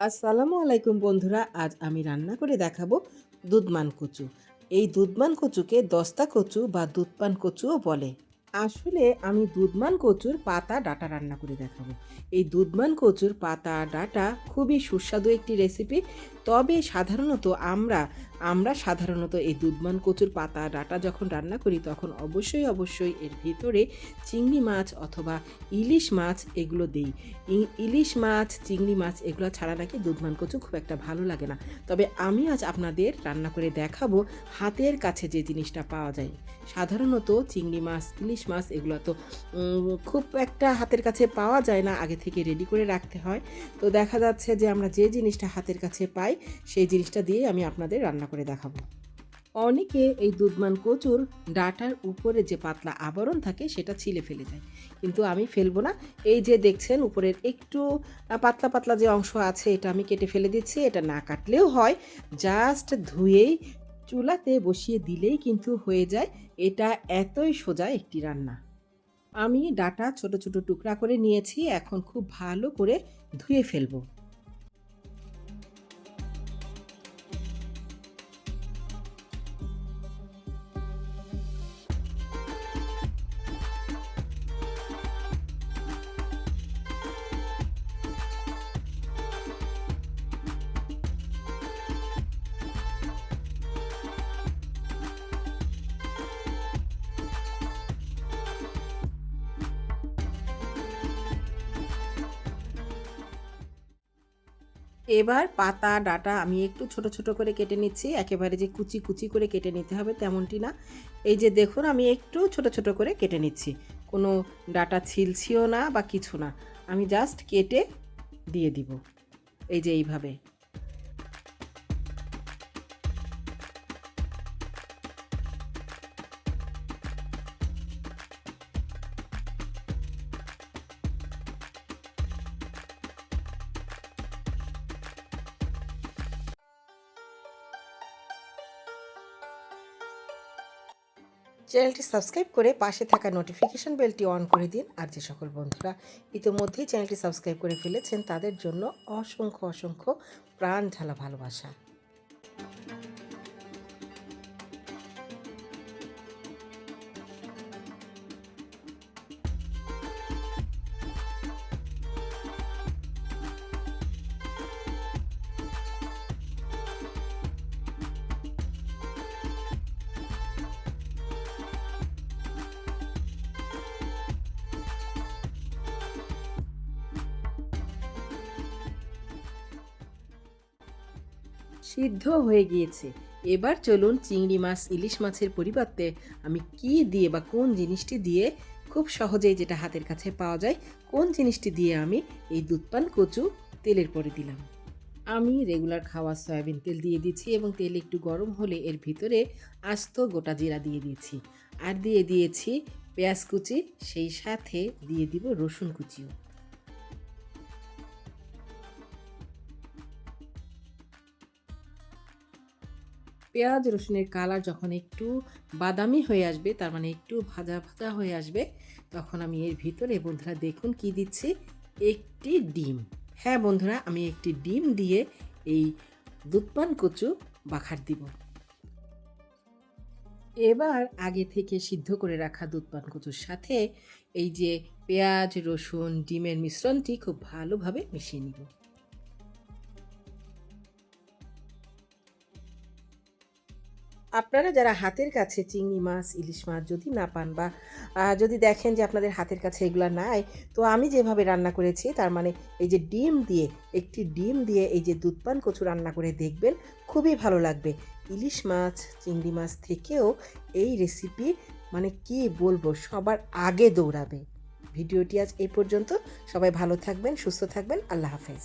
আসসালামু আলাইকুম বন্ধুরা, আজ আমি রান্না করে দেখাবো দুধমান কচু। এই দুধমান কচুকে দস্তা কচু বা দুধপান কচুও বলে। আসলে আমি দুধমান কচুর পাতা ডাটা রান্না করে দেখাবো। এই দুধমান কচুর পাতা ডাটা খুবই সুস্বাদু একটি রেসিপি তবে সাধারণত আমরা আমরা সাধারণত এই দুধমান কচুর পাতা ডাটা যখন রান্না করি, তখন অবশ্যই অবশ্যই এর ভিতরে চিংড়ি মাছ অথবা ইলিশ মাছ এগুলো দিই। ইলিশ মাছ, চিংড়ি মাছ এগুলো ছাড়া নাকি দুধমান কচু খুব একটা ভালো লাগে না। তবে আমি আজ আপনাদের রান্না করে দেখাবো হাতের কাছে যে জিনিসটা পাওয়া যায়। সাধারণত চিংড়ি মাছ, ইলিশ মাছ, এগুলো তো খুব একটা হাতের কাছে পাওয়া যায় না, আগে থেকে রেডি করে রাখতে হয়। তো দেখা যাচ্ছে যে আমরা যে জিনিসটা হাতের কাছে পাই, সেই জিনিসটা দিয়ে আমি আপনাদের রান্না করে দেখাবো। অনেকে এই দুধমান কচুর ডাটার উপরে যে পাতলা আবরণ থাকে, সেটা ছিলে ফেলে দেয় কিন্তু আমি ফেলব না। এই যে দেখছেন, উপরের একটু পাতলা পাতলা যে অংশ আছে, এটা আমি কেটে ফেলে দিচ্ছি। এটা না কাটলেও হয়, জাস্ট ধুয়েই চুলাতে বসিয়ে দিলেই কিন্তু হয়ে যায়। এটা এতই সোজা একটি রান্না। আমি ডাটা ছোট ছোট টুকরা করে নিয়েছি, এখন খুব ভালো করে ধুয়ে ফেলব। এবার পাতা, ডাটা আমি একটু ছোট ছোট করে কেটে নিচ্ছি। একেবারে যে কুচি কুচি করে কেটে নিতে হবে তেমনটি না। এই যে দেখুন, আমি একটু ছোট ছোট করে কেটে নিচ্ছি। কোনো ডাটা ছিলছিও না বা কিছু না। আমি জাস্ট কেটে দিয়ে দিব। এই যে এইভাবে। চ্যানেলটি সাবস্ক্রাইব করে পাশে থাকা নোটিফিকেশান বেলটি অন করে দিন। আর যে সকল বন্ধুরা ইতিমধ্যেই চ্যানেলটি সাবস্ক্রাইব করে ফেলেছেন, তাদের জন্য অসংখ্য অসংখ্য প্রাণ ঢালা ভালোবাসা। সিদ্ধ হয়ে গিয়েছে। এবার চলুন চিংড়ি মাছ, ইলিশ মাছের পরিবর্তে আমি কি দিয়ে বা কোন জিনিসটি দিয়ে খুব সহজেই যেটা হাতের কাছে পাওয়া যায়, কোন জিনিসটি দিয়ে আমি এই দুধপান কচু তেলের পরে দিলাম। আমি রেগুলার খাওয়া সয়াবিন তেল দিয়ে দিচ্ছি এবং তেল একটু গরম হলে এর ভিতরে আস্ত গোটা জিরা দিয়ে দিয়েছি। আর দিয়ে দিয়েছি পেঁয়াজ কুচি, সেই সাথে দিয়ে দিব রসুন কুচিও। পেঁয়াজ, রসুনের কালার যখন একটু বাদামি হয়ে আসবে, তার মানে একটু ভাজা ভাজা হয়ে আসবে, তখন আমি এর ভিতরে বন্ধুরা দেখুন কি দিচ্ছি? একটি ডিম। হ্যাঁ বন্ধুরা, আমি একটি ডিম দিয়ে এই দুধপান কচু বাখার দিব। এবার আগে থেকে সিদ্ধ করে রাখা দুধপান কচুর সাথে এই যে পেঁয়াজ, রসুন, ডিমের মিশ্রণটি খুব ভালোভাবে মিশিয়ে নিব। আপনারা যারা হাতের কাছে চিংড়ি মাছ, ইলিশ মাছ যদি না পান বা যদি দেখেন যে আপনাদের হাতের কাছে এগুলো নাই, তো আমি যেভাবে রান্না করেছি, তার মানে এই যে ডিম দিয়ে, একটি ডিম দিয়ে এই যে দুধপান কচু রান্না করে দেখবেন, খুবই ভালো লাগবে। ইলিশ মাছ, চিংড়ি মাছ থেকেও এই রেসিপি মানে কি বলব, সবার আগে দৌড়াবে। ভিডিওটি আজ এই পর্যন্ত। সবাই ভালো থাকবেন, সুস্থ থাকবেন। আল্লাহ হাফেজ।